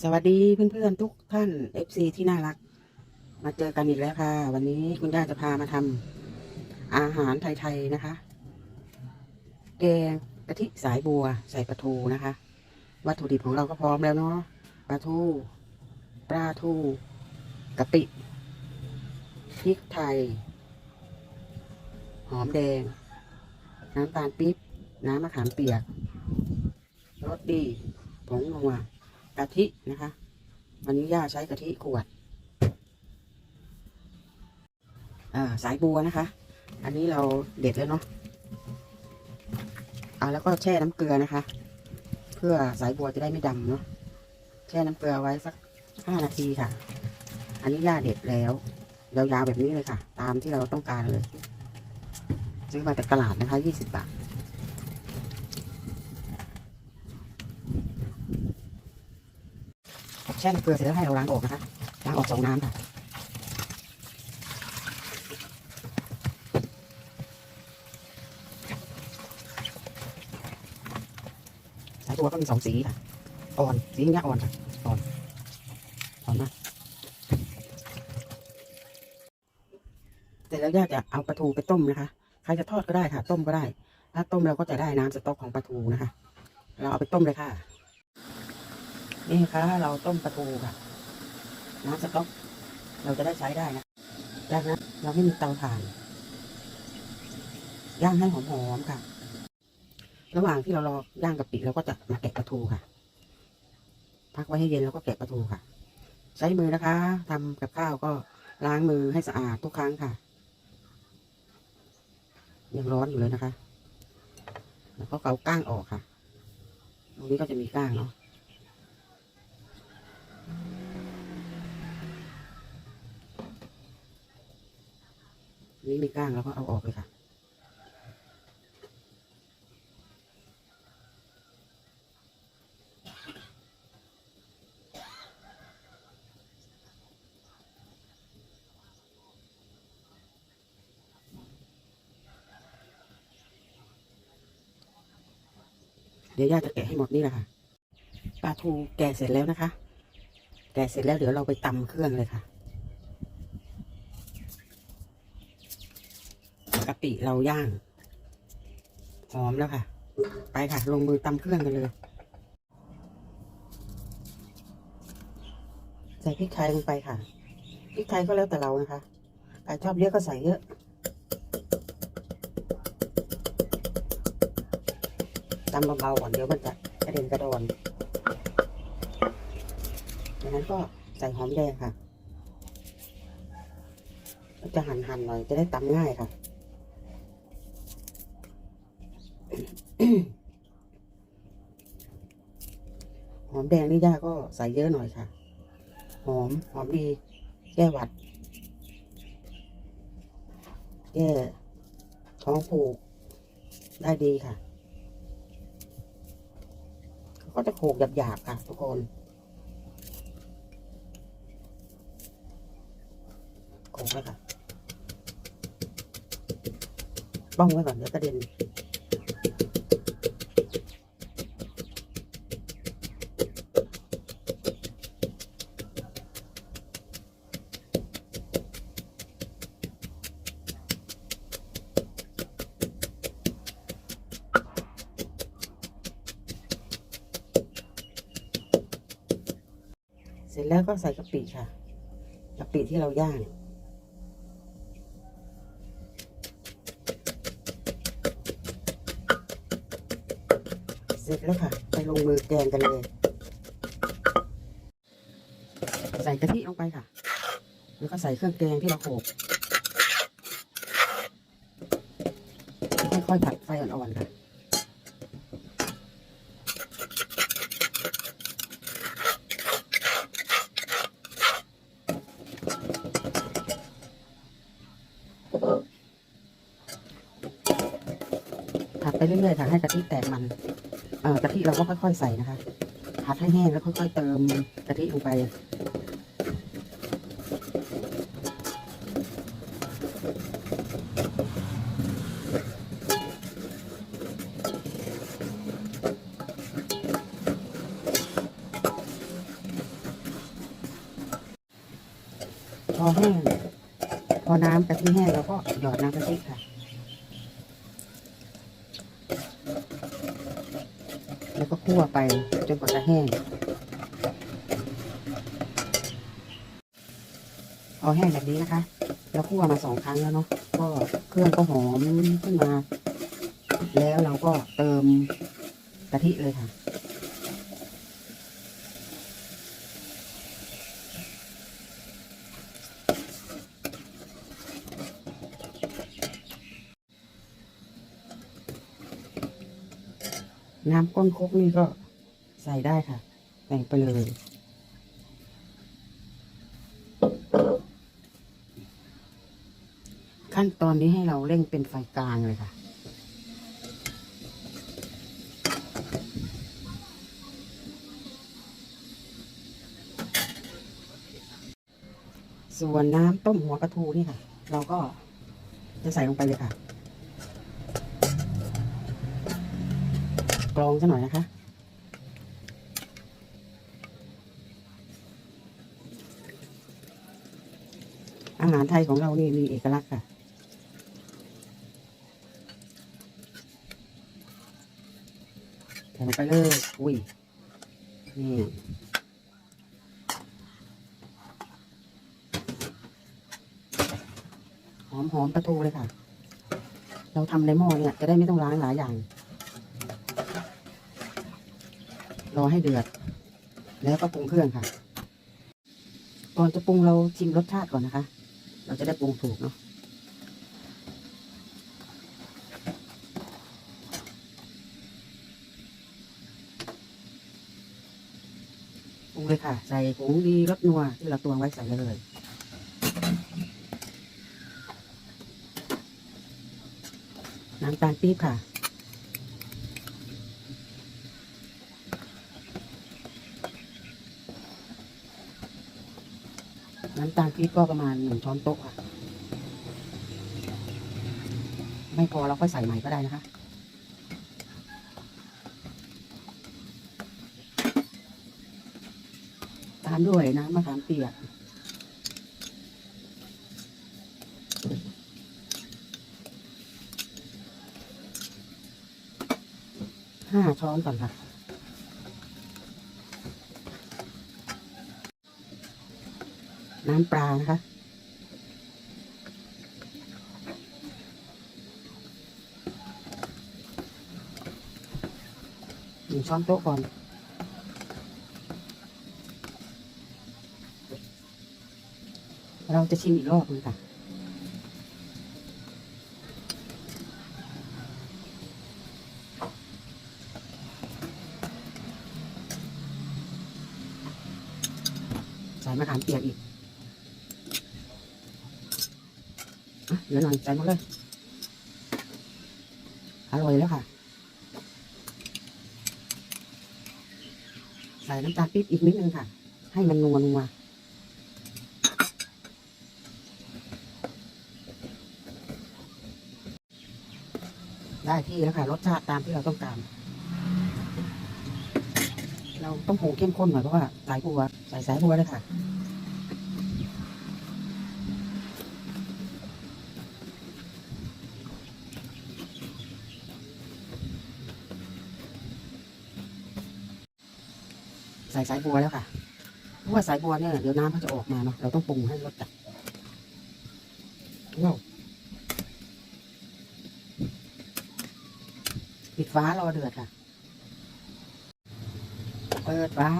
สวัสดีเพื่อนๆทุกท่าน FC ที่น่ารัก มาเจอกันอีกแล้วค่ะ วันนี้คุณย่าจะพามาทำอาหารไทยๆนะคะ แกงกะทิสายบัวใส่ปลาทูนะคะ วัตถุดิบของเราก็พร้อมแล้วเนาะปลาทูปลาทูกะปิพริกไทย หอมแดง น้ำตาลปี๊บน้ำมะขามเปียกรสดีผงนัว กะทินะคะ วันนี้ย่าใช้กะทิขวดาสายบัวนะคะ อันนี้เราเด็ดแล้วเนาะอ่าแล้วก็แช่น้ำเกลือนะคะ เพื่อสายบัวจะได้ไม่ดำเนาะแช่น้ำเกลือไว้สักห้านาทีค่ะ อันนี้ย่าเด็ดแล้วยาวๆแบบนี้เลยค่ะ ตามที่เราต้องการเลยซื้อมาจากตลาดนะคะยี่สิบบาท แช่น้ำเกลือเสร็จแล้วให้เราล้างออกนะคะล้างออกสองน้ำค่ะสายตัวก็มีสองสีค่ะอ่อนสีนี้อ่อนค่ะอ่อนอ่อนมากเสร็จแล้วย่าจะเอาปลาทูไปต้มนะคะ ใครจะทอดก็ได้ค่ะ ต้มก็ได้ ถ้าต้มเราก็จะได้น้ำสต๊อกของปลาทูนะคะ เราเอาไปต้มเลยค่ะ นี่คะเราต้มปลาทูค่ะ น้ำสต๊อก เราจะได้ใช้ได้นะจากนั้นเราไม่มีเตาถ่าน ย่างให้หอมๆค่ะ ระหว่างที่เรารอย่างกะปิเราก็จะมาแกะปลาทูค่ะ พักไว้ให้เย็นแล้วก็แกะปลาทูค่ะ ใช้มือนะคะทำกับข้าวก็ล้างมือให้สะอาดทุกครั้งค่ะ ยังร้อนอยู่เลยนะคะ แล้วก็เอาก้างออกค่ะ ตรงนี้ก็จะมีก้างเนาะ นี่มีก้างแล้วก็เอาออกเลยค่ะ เดี๋ยวย่าจะแกะให้หมดนี่แหละค่ะปลาทูแกะเสร็จแล้วนะคะ แกะเสร็จแล้วเดี๋ยวเราไปตำเครื่องเลยค่ะ กะปิเราย่างหอมแล้วค่ะ ไปค่ะ ลงมือตำเครื่องกันเลย ใส่พริกไทยลงไปค่ะพริกไทยก็แล้วแต่เรานะคะใครชอบเยอะก็ใส่เยอะตำเบาๆก่อนเดี๋ยวมันจะกระเด็นกระดอนดังนั้นก็ใส่หอมแดงค่ะ จะหั่นๆหน่อยจะได้ตำง่ายค่ะ หอมแดงนี่ย่าก็ใส่เยอะหน่อยค่ะ หอม หอมดีแก้หวัด แก้ท้องผูก ได้ดีค่ะ ก็จะโขกหยาบๆค่ะ ทุกคนโขกเลยค่ะบ้องไว้ก่อนเดี๋ยวกระเด็น ร็จแล้วก็ใส่กะปิค่ะกะปิที่เราย่างเสร็จแล้วค่ะ ไปลงมือแกงกันเลย ใส่กะทิลงไปค่ะ แล้วก็ใส่เครื่องแกงที่เราโขลกค่อยๆผัดไฟอ่อนๆค่ะ ไปเรื่อยๆค่ะให้กะทิแตกมันเอ่อกะทิเราก็ค่อยๆใส่นะคะพัดให้แห้งแล้วค่อยๆเติมกะทิลงไปพอแห้ง พอน้ำกะทิแห้งเราก็หยอดน้ำกะทิค่ะ คั่วไปจนกว่าจะแห้งพอแห้งแบบนี้นะคะเราคั่วมาสองครั้งแล้วเนาะ ก็เครื่องก็หอมขึ้นมา แล้วเราก็เติมกะทิเลยค่ะ น้ำก้นคกนี่ก็ใส่ได้ค่ะใส่ไปเลย ขั้นตอนนี้ให้เราเร่งเป็นไฟกลางเลยค่ะส่วนน้ำต้มหัวปลาทูนี่ค่ะ เราก็จะใส่ลงไปเลยค่ะ กรองซะหน่อยนะคะอาหารไทยของเรานี่มีเอกลักษณ์ค่ะ ใส่ลงไปเลย อุ้ย นี่หอมหอมปลาทูเลยค่ะ เราทำในหม้อเนี่ย จะได้ไม่ต้องล้างหลายอย่าง รอให้เดือด แล้วก็ปรุงเครื่องค่ะ ก่อนจะปรุงเราชิมรสชาติก่อนนะคะ เราจะได้ปรุงถูกเนาะปรุงเลยค่ะ ใส่ผงดีรสนัวที่เราตวงไว้ใส่เลยน้ำตาลปี๊บค่ะ น้ำตาลปี๊บก็ประมาณหนึ่งช้อนโต๊ะค่ะไม่พอเราค่อยใส่ใหม่ก็ได้นะคะ ตามด้วยน้ำมะขามเปียก ห้าช้อนก่อนค่ะ น้ำปลานะคะ หนึ่งช้อนโต๊ะก่อน เราจะชิมอีกรอบนึงค่ะใส่มะขามเปียกอีกอะ เหลือหน่อยใส่หมดเลยอร่อยแล้วค่ะ ใส่น้ำตาลปี๊บอีกนิดนึงค่ะ ให้มันนัวนัวได้ที่แล้วค่ะรสชาติตามที่เราต้องการ เราต้องปรุงเข้มข้นหน่อยเพราะว่าสายบัวใส่สายบัวเลยค่ะ ส่สายบัวแล้วค่ะ เพราะว่าสายบัวเนี่ยเดี๋ยวน้ำเขาจะออกมาเนาะ เราต้องปรุงให้รสจัดว้าวปิดฟ้ารอเดือดค่ะ เปิดฟ้า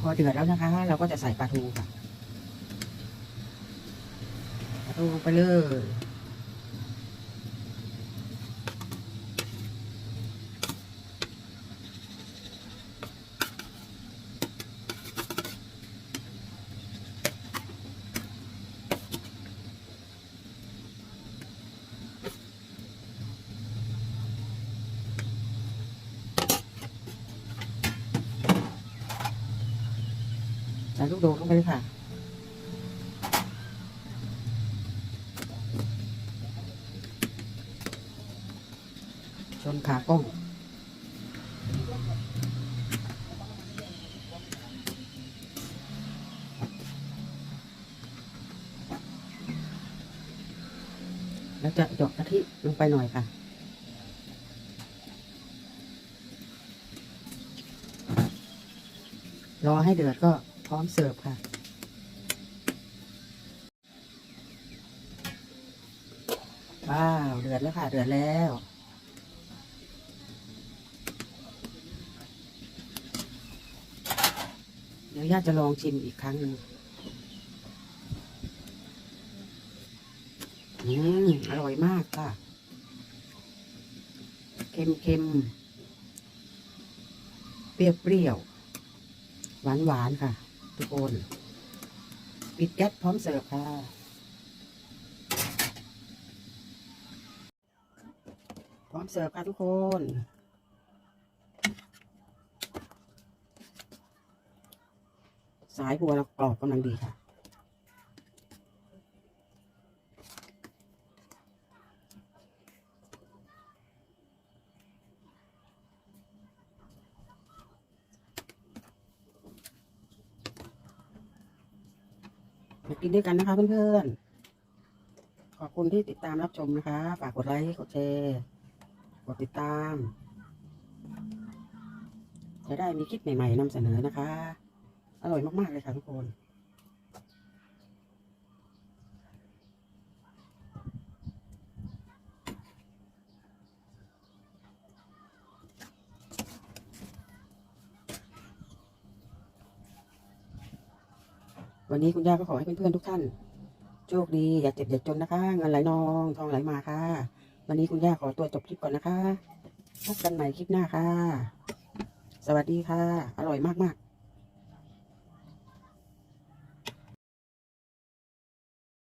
พอเดือดแล้วนะคะ เราก็จะใส่ปลาทูค่ะ ปลาทูไปเลย โดดลงไปค่ะ ชนขากล้องแล้วจะหยอกกะทิลงไปหน่อยค่ะ รอให้เดือดก็ ร้อมเสิร์ฟค่ะ ว้าว เดือดแล้วค่ะ เดือดแล้ว เดี๋ยวย่าจะลองชิมอีกครั้งหนึ่งอืม อร่อยมากค่ะ เค็มเค็มเปรี้ยวเปรี้ยวหวานหวานๆค่ะ ทุกคน ปิดแก๊สพร้อมเสิร์ฟค่ะ พร้อมเสิร์ฟค่ะทุกคน สายบัวเรากรอบกำลังดีค่ะ กินด้วยกันนะคะเพื่อนๆ ขอบคุณที่ติดตามรับชมนะคะ ฝากกดไลค์ กดแชร์ กดติดตาม จะได้มีคลิปใหม่ๆนำเสนอนะคะ อร่อยมากๆเลยค่ะทุกคน วันนี้คุณย่าก็ขอให้เพื่อนๆทุกท่านโชคดีอย่าเจ็บอย่าจนนะคะเงินไหลนองทองไหลมาค่ะ วันนี้คุณย่าขอตัวจบคลิปก่อนนะคะพบกันใหม่คลิปหน้าค่ะ สวัสดีค่ะ อร่อยมากๆ